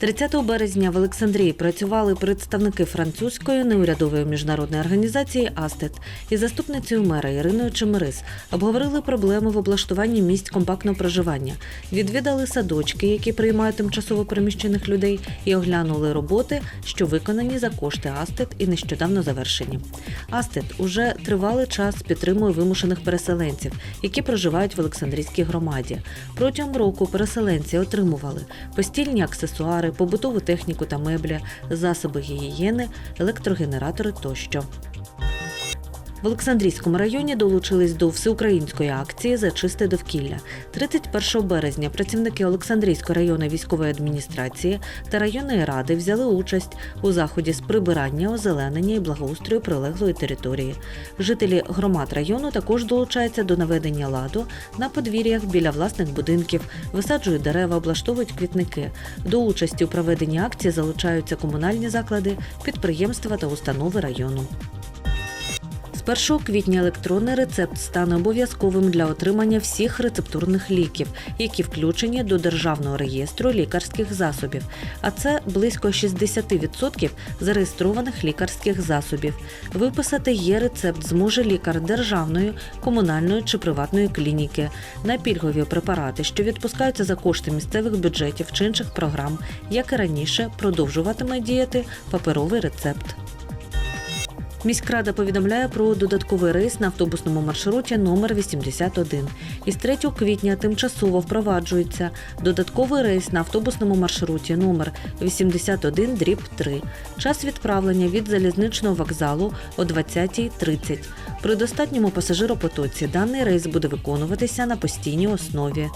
30 березня в Олександрії працювали представники французької неурядової міжнародної організації Астет із заступницею мера Іриною Чемерис обговорили проблеми в облаштуванні місць компактного проживання, відвідали садочки, які приймають тимчасово переміщених людей, і оглянули роботи, що виконані за кошти Астет і нещодавно завершені. Астет уже тривалий час підтримує вимушених переселенців, які проживають в Олександрійській громаді. Протягом року переселенці отримували постільні аксесуари, побутову техніку та меблі, засоби гігієни, електрогенератори тощо. В Олександрійському районі долучились до всеукраїнської акції за чисте довкілля. 31 березня працівники Олександрійської районної військової адміністрації та районної ради взяли участь у заході з прибирання, озеленення і благоустрою прилеглої території. Жителі громад району також долучаються до наведення ладу на подвір'ях біля власних будинків, висаджують дерева, облаштовують квітники. До участі у проведенні акції залучаються комунальні заклади, підприємства та установи району. З 1 квітня електронний рецепт стане обов'язковим для отримання всіх рецептурних ліків, які включені до державного реєстру лікарських засобів. А це близько 60% зареєстрованих лікарських засобів. Виписати є рецепт зможе лікар державної, комунальної чи приватної клініки на пільгові препарати, що відпускаються за кошти місцевих бюджетів чи інших програм, як і раніше продовжуватиме діяти паперовий рецепт. Міськрада повідомляє про додатковий рейс на автобусному маршруті номер 81. Із 3 квітня тимчасово впроваджується додатковий рейс на автобусному маршруті номер 81 дріб 3. Час відправлення від залізничного вокзалу о 20.30. При достатньому пасажиропотоці даний рейс буде виконуватися на постійній основі.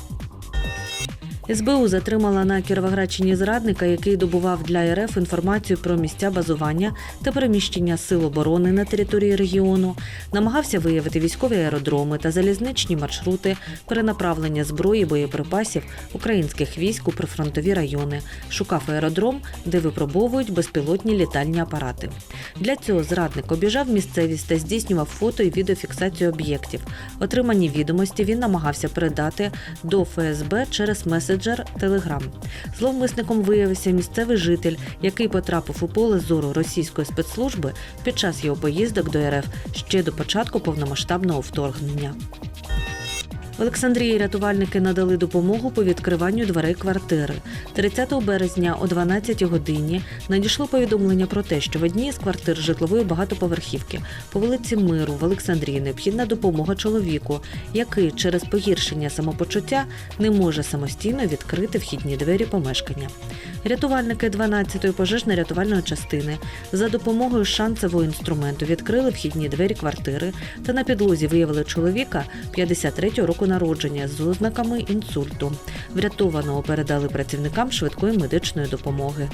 СБУ затримала на Кіровоградщині зрадника, який добував для РФ інформацію про місця базування та переміщення сил оборони на території регіону, намагався виявити військові аеродроми та залізничні маршрути перенаправлення зброї, боєприпасів українських військ у прифронтові райони, шукав аеродром, де випробовують безпілотні літальні апарати. Для цього зрадник обіжав місцевість та здійснював фото і відеофіксацію об'єктів. Отримані відомості він намагався передати до ФСБ через меседжер Telegram. Зловмисником виявився місцевий житель, який потрапив у поле зору російської спецслужби під час його поїздок до РФ ще до початку повномасштабного вторгнення. Олександрії рятувальники надали допомогу по відкриванню дверей квартири. 30 березня о 12 годині надійшло повідомлення про те, що в одній з квартир житлової багатоповерхівки по вулиці Миру в Олександрії необхідна допомога чоловіку, який через погіршення самопочуття не може самостійно відкрити вхідні двері помешкання. Рятувальники 12-ї пожежно-рятувальної частини за допомогою шансового інструменту відкрили вхідні двері квартири та на підлозі виявили чоловіка 53-го року народження з ознаками інсульту. Врятованого передали працівникам швидкої медичної допомоги.